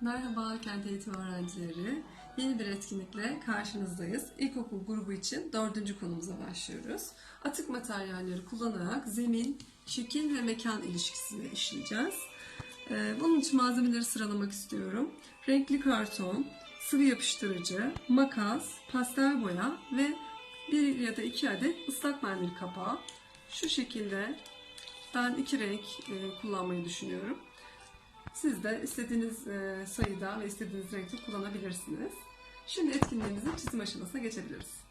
Merhaba Kent Eğitim Öğrencileri. Yeni bir etkinlikle karşınızdayız. İlkokul grubu için dördüncü konumuza başlıyoruz. Atık materyalleri kullanarak zemin, şekil ve mekan ilişkisini işleyeceğiz. Ee, Bunun için malzemeleri sıralamak istiyorum. Renkli karton, sıvı yapıştırıcı, makas, pastel boya ve bir ya da iki adet ıslak mendil kapağı. Şu şekilde ben iki renk e, kullanmayı düşünüyorum. Siz de istediğiniz e, sayıda ve istediğiniz renkte kullanabilirsiniz. Şimdi etkinliğimizin çizim aşamasına geçebiliriz.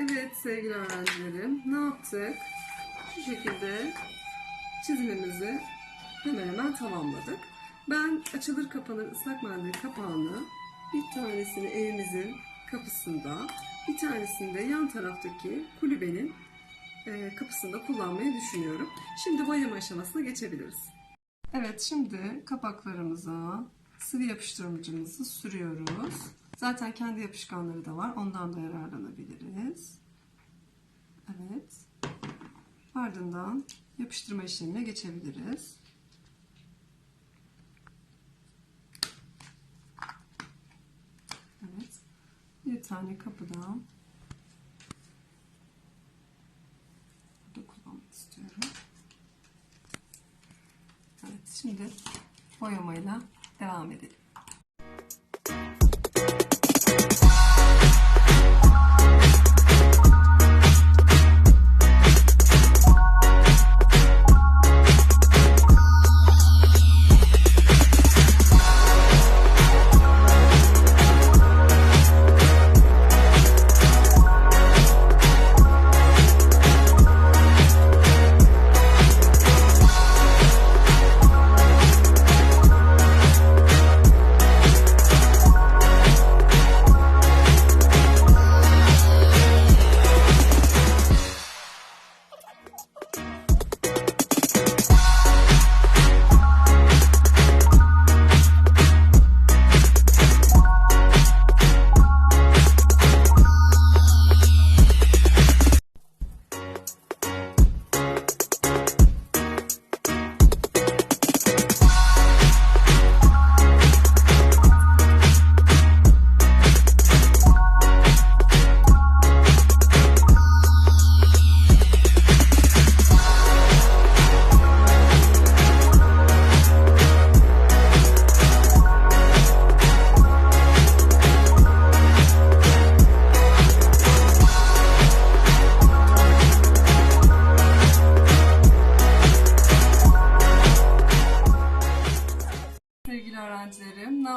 Evet sevgili öğrencilerim ne yaptık? Şu şekilde çizimimizi hemen hemen tamamladık. Ben açılır kapanır ıslak mendil kapağını bir tanesini evimizin kapısında bir tanesini de yan taraftaki kulübenin e, kapısında kullanmayı düşünüyorum. Şimdi boyama aşamasına geçebiliriz. Evet şimdi kapaklarımıza sıvı yapıştırıcımızı sürüyoruz. Zaten kendi yapışkanları da var. Ondan da yararlanabiliriz. Evet. Ardından yapıştırma işlemine geçebiliriz. Evet. Bir tane kapıdan burada kullanmak istiyorum. Evet, şimdi boyamayla devam edelim.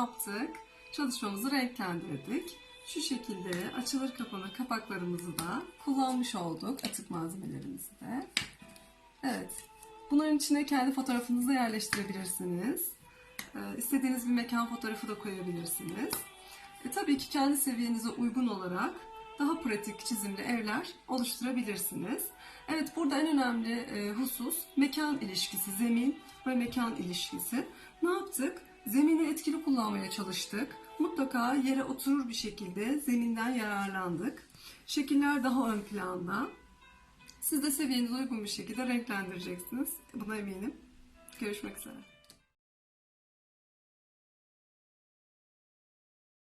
Yaptık? Çalışmamızı renklendirdik. Şu şekilde açılır kapanır kapaklarımızı da kullanmış olduk. Atık malzemelerimizi de. Evet. Bunların içine kendi fotoğrafınızı da yerleştirebilirsiniz. Ee, istediğiniz bir mekan fotoğrafı da koyabilirsiniz. E, tabii ki kendi seviyenize uygun olarak daha pratik çizimli evler oluşturabilirsiniz. Evet burada en önemli e, husus mekan ilişkisi, zemin ve mekan ilişkisi. Ne yaptık? Zemini etkili kullanmaya çalıştık. Mutlaka yere oturur bir şekilde zeminden yararlandık. Şekiller daha ön planda. Siz de seviyenize uygun bir şekilde renklendireceksiniz. Buna eminim. Görüşmek üzere.